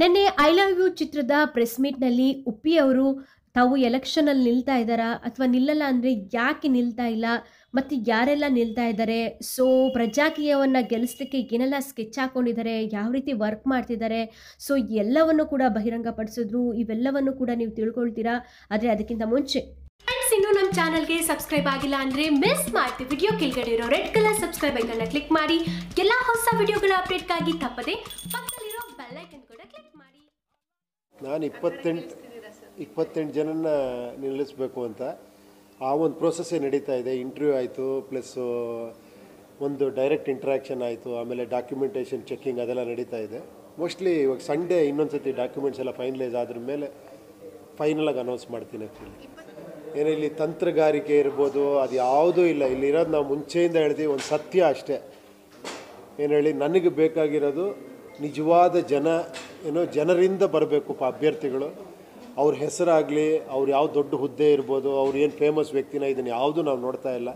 ನಿನ್ನೆ I love you ಚಿತ್ರದ press ಮೀಟ್ನಲ್ಲಿ ಉಪ್ಪಿ ಅವರು, ತಾವು ಎಲೆಕ್ಷನಲ್ಲಿ ನಿಲ್ತಾ ಇದ್ದಾರಾ? ಅಥವಾ ನಿಲ್ಲಲ್ಲ ಅಂದರೆ ಯಾಕೆ ನಿಲ್ತಾ ಇಲ್ಲ? ಮತ್ತು ಯಾರೆಲ್ಲ ನಿಲ್ತಾ ಇದ್ದಾರೆ? ಸೊ ಪ್ರಜಾಕೀಯವನ್ನು ಗೆಲ್ಲಿಸ್ಲಿಕ್ಕೆ ಏನೆಲ್ಲ ಸ್ಕೆಚ್ ಹಾಕೊಂಡಿದ್ದಾರೆ? ಯಾವ ರೀತಿ ವರ್ಕ್ ಮಾಡ್ತಿದ್ದಾರೆ? ಸೊ ಎಲ್ಲವನ್ನು ಕೂಡ ಬಹಿರಂಗಪಡಿಸಿದ್ರು. ಇವೆಲ್ಲವನ್ನು ಕೂಡ ನೀವು ತಿಳ್ಕೊಳ್ತೀರಾ? ಆದರೆ ಅದಕ್ಕಿಂತ ಮುಂಚೆ ಇನ್ನು ನಮ್ಮ ಚಾನಲ್ಗೆ ಸಬ್ಸ್ಕ್ರೈಬ್ ಆಗಿಲ್ಲ ಅಂದರೆ ಮಿಸ್ ಮಾಡ್ತಿ ವಿಡಿಯೋ ಕೆಳಗಡೆ ಇರೋ ರೆಡ್ ಕಲರ್ ಸಬ್ಸ್ಕ್ರೈಬ್ ಐಕನ್ನ ಕ್ಲಿಕ್ ಮಾಡಿ. ಎಲ್ಲ ಹೊಸ ವಿಡಿಯೋಗಳ ಅಪ್ಡೇಟ್ಗಾಗಿ ತಪ್ಪದೆ ನಾನು ಇಪ್ಪತ್ತೆಂಟು ಇಪ್ಪತ್ತೆಂಟು ಜನನ ನಿಲ್ಲಿಸಬೇಕು ಅಂತ. ಆ ಒಂದು ಪ್ರೋಸೆಸ್ಸೇ ನಡೀತಾ ಇದೆ. ಇಂಟರ್ವ್ಯೂ ಆಯಿತು ಪ್ಲಸ್ಸು ಒಂದು ಡೈರೆಕ್ಟ್ ಇಂಟ್ರಾಕ್ಷನ್ ಆಯಿತು, ಆಮೇಲೆ ಡಾಕ್ಯುಮೆಂಟೇಷನ್ ಚೆಕ್ಕಿಂಗ್ ಅದೆಲ್ಲ ನಡೀತಾ ಇದೆ. ಮೋಸ್ಟ್ಲಿ ಇವಾಗ ಸಂಡೇ ಇನ್ನೊಂದು ಸತಿ ಡಾಕ್ಯುಮೆಂಟ್ಸ್ ಎಲ್ಲ ಫೈನಲೈಸ್ ಆದ್ರ ಮೇಲೆ ಫೈನಲಾಗಿ ಅನೌನ್ಸ್ ಮಾಡ್ತೀನಿ ಆ್ಯಕ್ಚುಲಿ ಏನೇ ಇಲ್ಲಿ ತಂತ್ರಗಾರಿಕೆ ಇರ್ಬೋದು, ಅದು ಯಾವುದೂ ಇಲ್ಲ. ಇಲ್ಲಿರೋದು ನಾವು ಮುಂಚೆಯಿಂದ ಹೇಳ್ತೀವಿ ಒಂದು ಸತ್ಯ ಅಷ್ಟೇ. ಏನು ಹೇಳಿ, ನನಗೆ ಬೇಕಾಗಿರೋದು ನಿಜವಾದ ಜನ ಏನೋ ಜನರಿಂದ ಬರಬೇಕು ಪ ಅಭ್ಯರ್ಥಿಗಳು. ಅವ್ರ ಹೆಸರಾಗಲಿ, ಅವ್ರು ಯಾವ ದೊಡ್ಡ ಹುದ್ದೆ ಇರ್ಬೋದು, ಅವ್ರು ಏನು ಫೇಮಸ್ ವ್ಯಕ್ತಿನ ಇದನ್ನು ಯಾವುದೂ ನಾವು ನೋಡ್ತಾ ಇಲ್ಲ.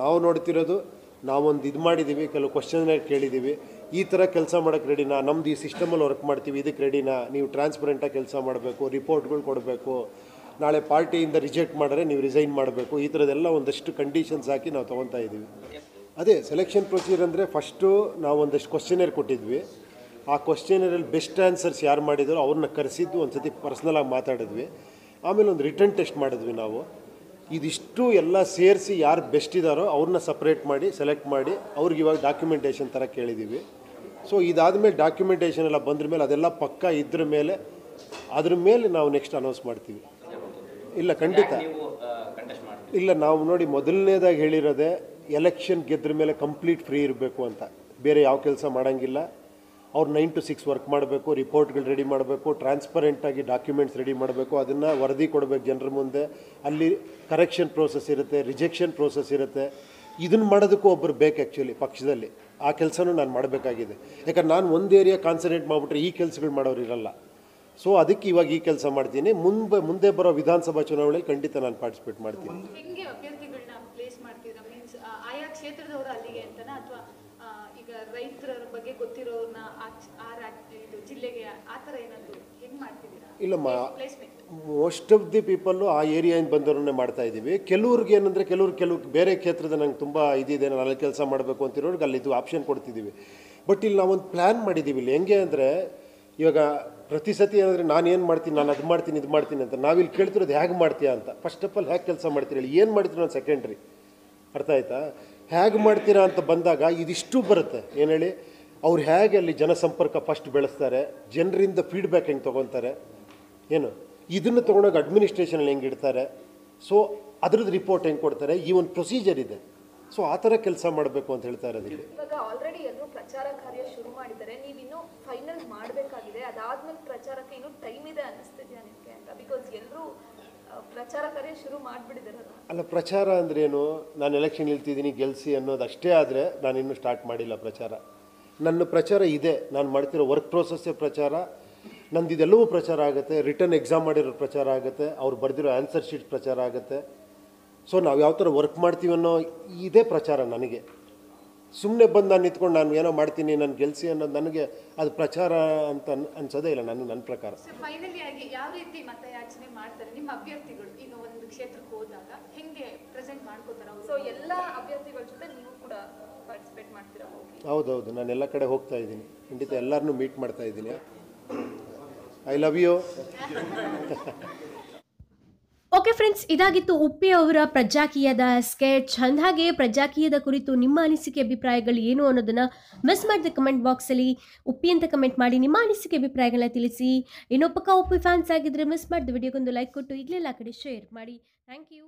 ನಾವು ನೋಡ್ತಿರೋದು ನಾವೊಂದು ಇದು ಮಾಡಿದ್ದೀವಿ ಕೆಲವು ಕ್ವಶನ್ ಕೇಳಿದ್ದೀವಿ ಈ ಥರ ಕೆಲಸ ಮಾಡೋಕ್ಕೆ ರೆಡಿನಾ ನಮ್ದು ಈ ಸಿಸ್ಟಮಲ್ಲಿ ವರ್ಕ್ ಮಾಡ್ತೀವಿ ಇದಕ್ಕೆ ರೆಡಿನಾ ನೀವು ಟ್ರಾನ್ಸ್ಪರೆಂಟಾಗಿ ಕೆಲಸ ಮಾಡಬೇಕು ರಿಪೋರ್ಟ್ಗಳು ಕೊಡಬೇಕು. ನಾಳೆ ಪಾರ್ಟಿಯಿಂದ ರಿಜೆಕ್ಟ್ ಮಾಡಿದ್ರೆ ನೀವು ರಿಸೈನ್ ಮಾಡಬೇಕು. ಈ ಥರದೆಲ್ಲ ಒಂದಷ್ಟು ಕಂಡೀಷನ್ಸ್ ಹಾಕಿ ನಾವು ತೊಗೊತಾ ಇದ್ದೀವಿ ಅದೇ ಸೆಲೆಕ್ಷನ್ ಪ್ರೊಸೀಜರ್ ಅಂದರೆ ಫಸ್ಟು ನಾವು ಒಂದಷ್ಟು ಕ್ವಶನೇರ್ ಕೊಟ್ಟಿದ್ವಿ. ಆ ಕ್ವಶನರಲ್ಲಿ ಬೆಸ್ಟ್ ಆನ್ಸರ್ಸ್ ಯಾರು ಮಾಡಿದ್ರು ಅವ್ರನ್ನ ಕರೆಸಿದ್ದು ಒಂದು ಸತಿ ಪರ್ಸ್ನಲಾಗಿ ಮಾತಾಡಿದ್ವಿ. ಆಮೇಲೆ ಒಂದು ರಿಟರ್ನ್ ಟೆಸ್ಟ್ ಮಾಡಿದ್ವಿ ನಾವು. ಇದಿಷ್ಟು ಎಲ್ಲ ಸೇರಿಸಿ ಯಾರು ಬೆಸ್ಟ್ ಇದ್ದಾರೋ ಅವ್ರನ್ನ ಸಪ್ರೇಟ್ ಮಾಡಿ ಸೆಲೆಕ್ಟ್ ಮಾಡಿ ಅವ್ರಿಗೆ ಇವಾಗ ಡಾಕ್ಯುಮೆಂಟೇಷನ್ ಥರ ಕೇಳಿದ್ದೀವಿ ಸೊ ಇದಾದಮೇಲೆ ಡಾಕ್ಯುಮೆಂಟೇಷನ್ ಎಲ್ಲ ಬಂದ್ರ ಮೇಲೆ ಅದೆಲ್ಲ ಪಕ್ಕ ಇದ್ರ ಮೇಲೆ ಅದ್ರ ಮೇಲೆ ನಾವು ನೆಕ್ಸ್ಟ್ ಅನೌನ್ಸ್ ಮಾಡ್ತೀವಿ. ಇಲ್ಲ ಖಂಡಿತ. ಇಲ್ಲ ನಾವು ನೋಡಿ ಮೊದಲನೇದಾಗಿ ಹೇಳಿರೋದೆ ಎಲೆಕ್ಷನ್ ಗೆದ್ರ ಮೇಲೆ ಕಂಪ್ಲೀಟ್ ಫ್ರೀ ಇರಬೇಕು ಅಂತ. ಬೇರೆ ಯಾವ ಕೆಲಸ ಮಾಡೋಂಗಿಲ್ಲ. ಅವ್ರು ನೈನ್ ಟು ಸಿಕ್ಸ್ ವರ್ಕ್ ಮಾಡಬೇಕು ರಿಪೋರ್ಟ್ಗಳು ರೆಡಿ ಮಾಡಬೇಕು ಟ್ರಾನ್ಸ್ಪರೆಂಟಾಗಿ ಡಾಕ್ಯುಮೆಂಟ್ಸ್ ರೆಡಿ ಮಾಡಬೇಕು, ಅದನ್ನು ವರದಿ ಕೊಡಬೇಕು ಜನರ ಮುಂದೆ. ಅಲ್ಲಿ ಕರೆಕ್ಷನ್ ಪ್ರೋಸೆಸ್ ಇರುತ್ತೆ ರಿಜೆಕ್ಷನ್ ಪ್ರೋಸೆಸ್ ಇರುತ್ತೆ. ಇದನ್ನು ಮಾಡೋದಕ್ಕೂ ಒಬ್ಬರು ಬೇಕು ಆ್ಯಕ್ಚುಲಿ ಪಕ್ಷದಲ್ಲಿ. ಆ ಕೆಲಸನೂ ನಾನು ಮಾಡಬೇಕಾಗಿದೆ. ಯಾಕಂದ್ರೆ ನಾನು ಒಂದು ಏರಿಯಾ ಕಾನ್ಸಂಟ್ರೇಟ್ ಮಾಡಿಬಿಟ್ರೆ ಈ ಕೆಲಸಗಳು ಮಾಡೋರು ಇರಲ್ಲ. ಸೊ ಅದಕ್ಕೆ ಇವಾಗ ಈ ಕೆಲಸ ಮಾಡ್ತೀನಿ. ಮುಂದೆ ಮುಂದೆ ಬರೋ ವಿಧಾನಸಭಾ ಚುನಾವಣೆಯಲ್ಲಿ ಖಂಡಿತ ನಾನು ಪಾರ್ಟಿಸಿಪೇಟ್ ಮಾಡ್ತೀನಿ. ಇದು ಜಿಲ್ಲೆಗೆ ಆ ಥರ ಏನಾದ್ರು ಹೆಂಗ್ ಮಾಡ್ತಿದ್ದೀರಾ? ಇಲ್ಲ ಮಾ ಪ್ಲೇಸ್ಮೆಂಟ್ ಮೋಸ್ಟ್ ಆಫ್ ದಿ ಪೀಪಲ್ಲು ಆ ಏರಿಯಾಯಿಂದ ಬಂದವ್ರನ್ನೇ ಮಾಡ್ತಾ ಇದ್ದೀವಿ. ಕೆಲವ್ರಿಗೆ ಏನಂದರೆ ಕೆಲವ್ರು ಕೆಲವು ಬೇರೆ ಕ್ಷೇತ್ರದ ನಂಗೆ ತುಂಬ ಇದಿದೆ ನಾನು ಅಲ್ಲಿ ಕೆಲಸ ಮಾಡಬೇಕು ಅಂತಿರೋರಿಗೆ ಅಲ್ಲಿ ಇದು ಆಪ್ಷನ್ ಕೊಡ್ತಿದ್ದೀವಿ. ಬಟ್ ಇಲ್ಲಿ ನಾವೊಂದು ಪ್ಲ್ಯಾನ್ ಮಾಡಿದ್ದೀವಿ ಇಲ್ಲಿ. ಹೆಂಗೆ ಅಂದರೆ ಇವಾಗ ಪ್ರತಿ ಸತಿ ಏನಂದರೆ ನಾನು ಏನು ಮಾಡ್ತೀನಿ ನಾನು ಅದು ಮಾಡ್ತೀನಿ ಇದು ಮಾಡ್ತೀನಿ ಅಂತ. ನಾವಿಲ್ಲಿ ಕೇಳ್ತಿರೋದು ಹೇಗೆ ಮಾಡ್ತೀಯಾ ಅಂತ. ಫಸ್ಟ್ ಆಫ್ ಆಲ್ ಹೇಗೆ ಕೆಲಸ ಮಾಡ್ತೀರಿ ಹೇಳಿ. ಏನು ಮಾಡ್ತೀರಿ ನಾನು ಸೆಕೆಂಡ್ರಿ ಅರ್ಥ ಆಯ್ತಾ? ಹೇಗೆ ಮಾಡ್ತೀರಾ ಅಂತ ಬಂದಾಗ ಇದಿಷ್ಟು ಬರುತ್ತೆ. ಏನು ಹೇಳಿ? ಅವ್ರು ಹೇಗೆ ಅಲ್ಲಿ ಜನಸಂಪರ್ಕ ಫಸ್ಟ್ ಬೆಳೆಸ್ತಾರೆ ಜನರಿಂದ ಫೀಡ್ಬ್ಯಾಕ್ ಹೆಂಗೆ ತೊಗೊತಾರೆ ಏನು? ಇದನ್ನು ತೊಗೊಂಡೋಗಿ ಅಡ್ಮಿನಿಸ್ಟ್ರೇಷನಲ್ಲಿ ಹೆಂಗೆ ಇಡ್ತಾರೆ? ಸೊ ಅದ್ರದ್ದು ರಿಪೋರ್ಟ್ ಹೆಂಗೆ ಕೊಡ್ತಾರೆ? ಈ ಒಂದು ಪ್ರೊಸೀಜರ್ ಇದೆ. ಸೊ ಆ ಥರ ಕೆಲಸ ಮಾಡಬೇಕು ಅಂತ ಹೇಳ್ತಾ ಇರೋದು ಇಲ್ಲಿ. ಆಲ್ರೆಡಿ ಎಲ್ಲರೂ ಪ್ರಚಾರ ಕಾರ್ಯ ಶುರು ಮಾಡಿದ್ದಾರೆ. ನೀವಿನ್ನೂ ಫೈನಲ್ ಮಾಡಬೇಕಾಗಿದೆ. ಅದಾದ್ಮೇಲೆ ಪ್ರಚಾರಕ್ಕೆ ಇನ್ನೂ ಟೈಮ್ ಇದೆ ಅನಿಸ್ತಿದ್ಯಾ ನಿಮಗೆ ಅಂತ? ಬಿಕಾಸ್ ಎಲ್ಲರೂ ಪ್ರಚಾರ ಕಾರ್ಯ ಶುರು ಮಾಡಿಬಿಟ್ಟಿದ್ದಾರಲ್ಲ. ಅಲ್ಲ ಪ್ರಚಾರ ಅಂದ್ರೇನು? ನಾನು ಎಲೆಕ್ಷನ್ ನಿಲ್ತಿದ್ದೀನಿ ಗೆಲ್ಸಿ ಅನ್ನೋದು ಅಷ್ಟೇ ಆದರೆ ನಾನು ಇನ್ನೂ ಸ್ಟಾರ್ಟ್ ಮಾಡಿಲ್ಲ ಪ್ರಚಾರ. ನನ್ನ ಪ್ರಚಾರ ಇದೆ. ನಾನು ಮಾಡ್ತಿರೋ ವರ್ಕ್ ಪ್ರೋಸೆಸ್ಸೇ ಪ್ರಚಾರ. ನಂದು ಇದೆಲ್ಲವೂ ಪ್ರಚಾರ ಆಗುತ್ತೆ. ರಿಟರ್ನ್ ಎಕ್ಸಾಮ್ ಮಾಡಿರೋ ಪ್ರಚಾರ ಆಗುತ್ತೆ. ಅವ್ರು ಬರೆದಿರೋ ಆನ್ಸರ್ ಶೀಟ್ ಪ್ರಚಾರ ಆಗುತ್ತೆ. ಸೊ ನಾವು ಯಾವ ಥರ ವರ್ಕ್ ಮಾಡ್ತೀವಿ ಅನ್ನೋ ಇದೇ ಪ್ರಚಾರ ನನಗೆ. ಸುಮ್ಮನೆ ಬಂದು ನಾನು ನಿಂತ್ಕೊಂಡು ನಾನು ಏನೋ ಮಾಡ್ತೀನಿ, ನಾನು ಗೆಲ್ಸಿ ಅನ್ನೋದು ನನಗೆ ಅದು ಪ್ರಚಾರ ಅಂತ ಅನ್- ಅನ್ಸೋದೇ ಇಲ್ಲ. ನನ್ನ ನನ್ನ ಪ್ರಕಾರ. ಒಂದು ಕ್ಷೇತ್ರಕ್ಕೆ ಹೋದಾಗ ಹೆಂಗೆ ಪ್ರೆಸೆಂಟ್ ಮಾಡ್ಕೋತಾರೆ ಸೊ ಎಲ್ಲ ಅಭ್ಯರ್ಥಿಗಳ ಜೊತೆ ನೀವು ಕೂಡ ಪಾರ್ಟಿಸಿಪೇಟ್ ಮಾಡ್ತೀರಾ? ಹೌದೌದು ನಾನು ಎಲ್ಲ ಕಡೆ ಹೋಗ್ತಾ ಇದ್ದೀನಿ. ಖಂಡಿತ ಎಲ್ಲರನ್ನೂ ಮೀಟ್ ಮಾಡ್ತಾ ಇದ್ದೀನಿ. I love you okay friends ಇದಾಗಿತ್ತು ಉಪ್ಪಿ ಅವರ ಪ್ರಜಾಕೀಯದ ಸ್ಕೆಚ್ ಅಂದಾಗೆ ಪ್ರಜಾಕೀಯದ ಕುರಿತು ನಿಮ್ಮ ಅನಿಸಿಕೆ, ಅಭಿಪ್ರಾಯಗಳು ಏನು ಅನ್ನೋದನ್ನು ಮಿಸ್ ಮಾಡಿದ ಕಮೆಂಟ್ ಬಾಕ್ಸಲ್ಲಿ ಉಪ್ಪಿ ಅಂತ ಕಮೆಂಟ್ ಮಾಡಿ ನಿಮ್ಮ ಅನಿಸಿಕೆ, ಅಭಿಪ್ರಾಯಗಳನ್ನ ತಿಳಿಸಿ. ಇನ್ನೊಬ್ಬ ಉಪ್ಪಿ ಫ್ಯಾನ್ಸ್ ಆಗಿದ್ದರೆ ಮಿಸ್ ಮಾಡಿದ ವಿಡಿಯೋಗೊಂದು ಲೈಕ್ ಕೊಟ್ಟು ಈಗಲೇ ಆ ಕಡೆ ಶೇರ್ ಮಾಡಿ. Thank you